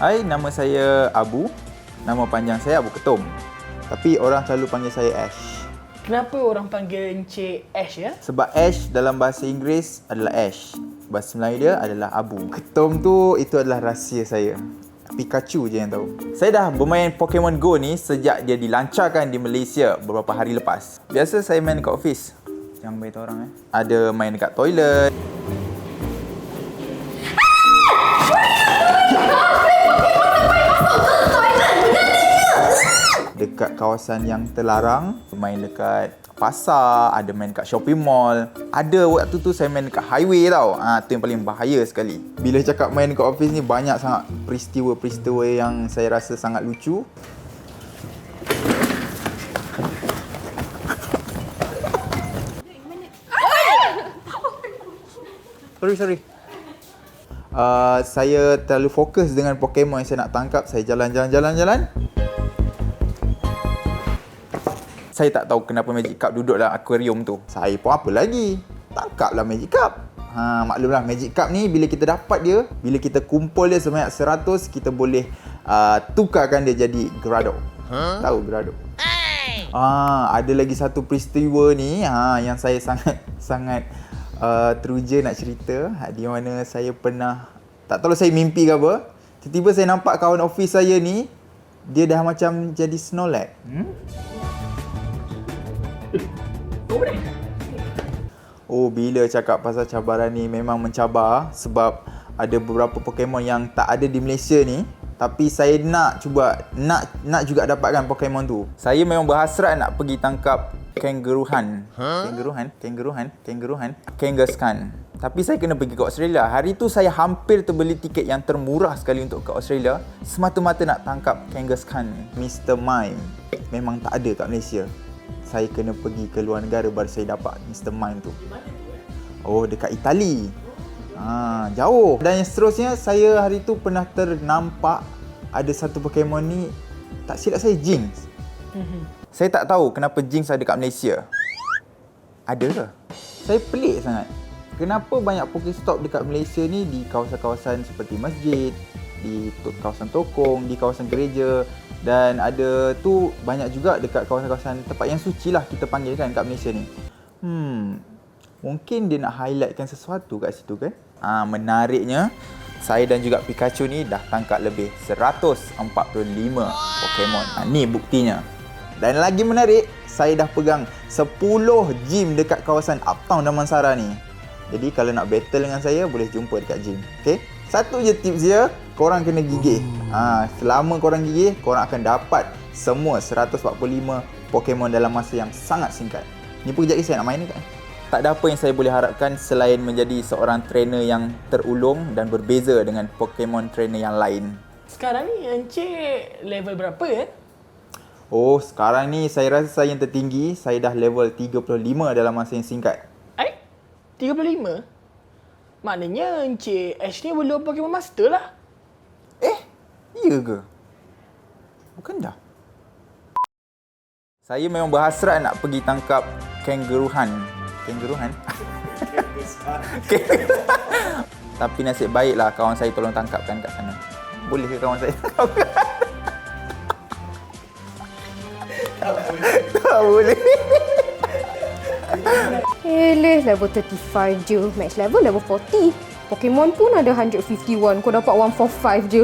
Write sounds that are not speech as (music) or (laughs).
Hai, nama saya Abu. Nama panjang saya Abu Ketum. Tapi orang selalu panggil saya Ash. Kenapa orang panggil Encik Ash ya? Sebab Ash dalam bahasa Inggeris adalah Ash. Bahasa Melayu dia adalah Abu. Ketum tu itu adalah rahsia saya. Pikachu je yang tahu. Saya dah bermain Pokemon Go ni sejak dia dilancarkan di Malaysia beberapa hari lepas. Biasa saya main dekat office. Jangan beritahu orang eh. Ada main dekat toilet. Dekat kawasan yang terlarang. Main dekat pasar ada main dekat shopping mall. Ada waktu tu saya main dekat highway tau. Ha, tu yang paling bahaya sekali. Bila cakap main dekat office ni banyak sangat peristiwa-peristiwa yang saya rasa sangat lucu. Sorry sorry. Uh, saya terlalu fokus dengan Pokemon yang saya nak tangkap. Saya jalan-jalan-jalan-jalan. Saya tak tahu kenapa Magic Cup duduk dalam akuarium tu. Saya pun apa lagi? Tangkaplah Magic Cup. Ha, maklumlah Magic Cup ni bila kita dapat dia, bila kita kumpul dia sebanyak 100, kita boleh uh, tukarkan dia jadi Grado. Huh? Tahu Grado? Ah, ada lagi satu peristiwa ni ha, yang saya sangat (laughs) sangat uh, teruja nak cerita ha, di mana saya pernah tak tahu saya mimpi ke apa tiba-tiba saya nampak kawan office saya ni dia dah macam jadi Snorlax hmm? Oh bila cakap pasal cabaran ni memang mencabar sebab ada beberapa Pokemon yang tak ada di Malaysia ni tapi saya nak cuba nak nak juga dapatkan Pokemon tu. Saya memang berhasrat nak pergi tangkap Kangaruhan. Huh? Kangaruhan, Kangaruhan, Kangaruhan, Kangaskhan. Tapi saya kena pergi ke Australia. Hari tu saya hampir terbeli tiket yang termurah sekali untuk ke Australia semata-mata nak tangkap Kangaskhan. Mr. Mime memang tak ada kat Malaysia. Saya kena pergi ke luar negara baru saya dapat Mr. Mime tu. Oh, dekat Itali. Ha, jauh. Dan yang seterusnya, saya hari tu pernah ternampak ada satu Pokemon ni, tak silap saya, Jinx. Mm-hmm. Saya tak tahu kenapa Jinx ada kat Malaysia. Ada ke? Saya pelik sangat. Kenapa banyak Pokestop dekat Malaysia ni di kawasan-kawasan seperti masjid, di kawasan tokong, di kawasan gereja dan ada tu banyak juga dekat kawasan-kawasan tempat yang suci lah kita panggil kan kat Malaysia ni. Hmm, mungkin dia nak highlightkan sesuatu kat situ kan? Ah, menariknya, saya dan juga Pikachu ni dah tangkap lebih 145 Pokemon. Ha, ni buktinya. Dan lagi menarik, saya dah pegang 10 gym dekat kawasan Uptown Damansara ni. Jadi kalau nak battle dengan saya, boleh jumpa dekat gym. Okay? Satu je tips dia, korang kena gigih. Ha, selama korang gigih, korang akan dapat semua 145 Pokemon dalam masa yang sangat singkat. Ni pun kejap lagi saya nak main ni kan? tak ada apa yang saya boleh harapkan selain menjadi seorang trainer yang terulung dan berbeza dengan Pokemon trainer yang lain. Sekarang ni Encik level berapa ya? Oh, sekarang ni saya rasa saya yang tertinggi. Saya dah level 35 dalam masa yang singkat. Eh? 35? Maknanya Encik Ash ni belum Pokemon Master lah. Eh? Iya ke? Bukan dah. Saya memang berhasrat nak pergi tangkap Kangaruhan kangaroo kan (laughs) tapi nasib baiklah kawan saya tolong tangkapkan kat sana boleh ke kawan saya (laughs) tak boleh Eleh level 35 je. Max level level 40 Pokemon pun ada 151 Kau dapat 145 je